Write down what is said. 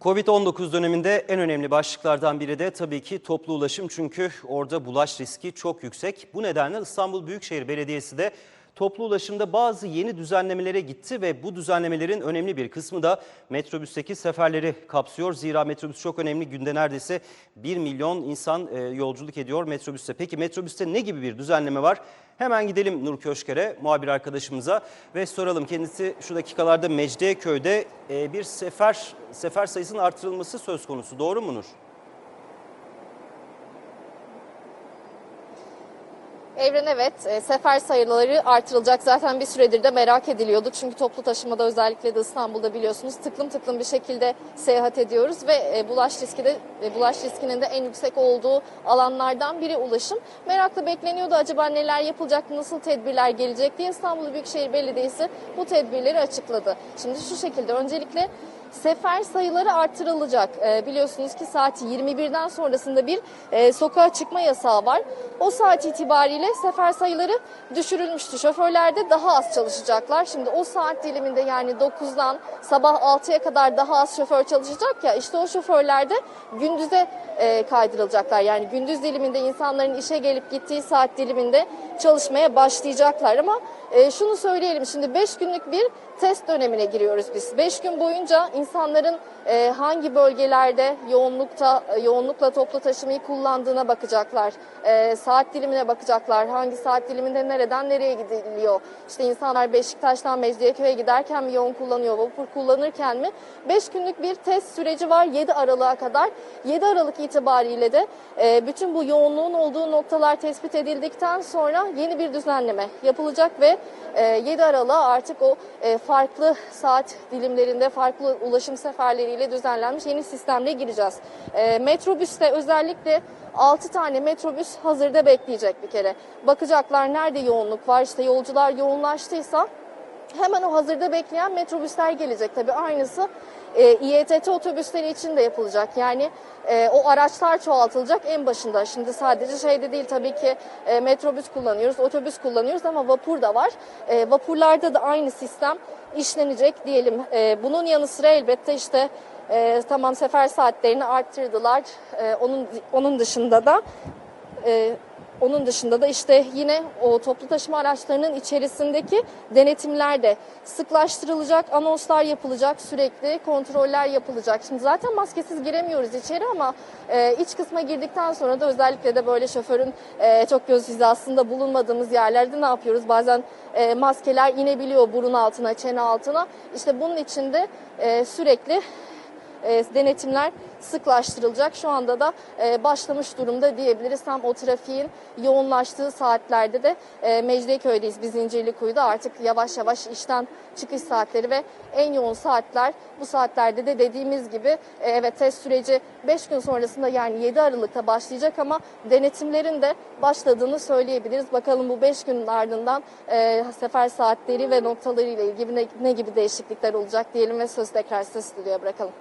Covid-19 döneminde en önemli başlıklardan biri de tabii ki toplu ulaşım çünkü orada bulaş riski çok yüksek. Bu nedenle İstanbul Büyükşehir Belediyesi de toplu ulaşımda bazı yeni düzenlemelere gitti ve bu düzenlemelerin önemli bir kısmı da metrobüsteki seferleri kapsıyor. Zira metrobüs çok önemli. Günde neredeyse 1 milyon insan e, yolculuk ediyor metrobüste. Peki metrobüste ne gibi bir düzenleme var? Hemen gidelim Nur Köşker'e, muhabir arkadaşımıza ve soralım. Kendisi şu dakikalarda Mecidiyeköy'de e, bir sefer sefer sayısının artırılması söz konusu. Doğru mu Nur? Evren evet e, sefer sayıları artırılacak zaten bir süredir de merak ediliyordu. Çünkü toplu taşımada özellikle de İstanbul'da biliyorsunuz tıklım tıklım bir şekilde seyahat ediyoruz ve e, bulaş riski de e, bulaş riskinin de en yüksek olduğu alanlardan biri ulaşım. Merakla bekleniyordu acaba neler yapılacak, nasıl tedbirler gelecek diye İstanbul Büyükşehir Belediyesi bu tedbirleri açıkladı. Şimdi şu şekilde öncelikle sefer sayıları artırılacak. Ee, biliyorsunuz ki saat 21'den sonrasında bir e, sokağa çıkma yasağı var. O saat itibariyle sefer sayıları düşürülmüştü. Şoförler de daha az çalışacaklar. Şimdi o saat diliminde yani 9'dan sabah 6'ya kadar daha az şoför çalışacak ya işte o şoförler de gündüze e, kaydırılacaklar. Yani gündüz diliminde insanların işe gelip gittiği saat diliminde çalışmaya başlayacaklar ama e, şunu söyleyelim şimdi 5 günlük bir test dönemine giriyoruz biz. 5 gün boyunca insanların e, hangi bölgelerde yoğunlukta e, yoğunlukla toplu taşımayı kullandığına bakacaklar. E, saat dilimine bakacaklar. Hangi saat diliminde nereden nereye gidiliyor? İşte insanlar Beşiktaş'tan Mecidiyeköy'e giderken mi yoğun kullanıyor, vapur kullanırken mi? 5 günlük bir test süreci var 7 Aralık'a kadar. 7 Aralık itibariyle de e, bütün bu yoğunluğun olduğu noktalar tespit edildikten sonra yeni bir düzenleme yapılacak ve e, 7 Aralık'a artık o e, farklı saat dilimlerinde farklı ulaşım seferleriyle düzenlenmiş yeni sistemle gireceğiz. E, metrobüste özellikle 6 tane metrobüs hazırda bekleyecek bir kere. Bakacaklar nerede yoğunluk var işte yolcular yoğunlaştıysa Hemen o hazırda bekleyen metrobüsler gelecek tabii aynısı e, İETT otobüsleri için de yapılacak. Yani e, o araçlar çoğaltılacak en başında. Şimdi sadece şeyde değil tabii ki e, metrobüs kullanıyoruz, otobüs kullanıyoruz ama vapur da var. E, vapurlarda da aynı sistem işlenecek diyelim. E, bunun yanı sıra elbette işte e, tamam sefer saatlerini arttırdılar. E, onun onun dışında da e, onun dışında da işte yine o toplu taşıma araçlarının içerisindeki denetimler de sıklaştırılacak, anonslar yapılacak, sürekli kontroller yapılacak. Şimdi zaten maskesiz giremiyoruz içeri ama e, iç kısma girdikten sonra da özellikle de böyle şoförün e, çok göz hizasında bulunmadığımız yerlerde ne yapıyoruz? Bazen e, maskeler inebiliyor burun altına, çene altına. İşte bunun için de e, sürekli e, denetimler sıklaştırılacak. Şu anda da e, başlamış durumda diyebiliriz. Tam o trafiğin yoğunlaştığı saatlerde de e, Mecidiyeköy'deyiz biz İncirlikuyu'da. Artık yavaş yavaş işten çıkış saatleri ve en yoğun saatler bu saatlerde de dediğimiz gibi e, evet test süreci 5 gün sonrasında yani 7 Aralık'ta başlayacak ama denetimlerin de başladığını söyleyebiliriz. Bakalım bu 5 günün ardından e, sefer saatleri ve noktaları ile ilgili ne, ne gibi değişiklikler olacak diyelim ve söz tekrar size stüdyoya bırakalım.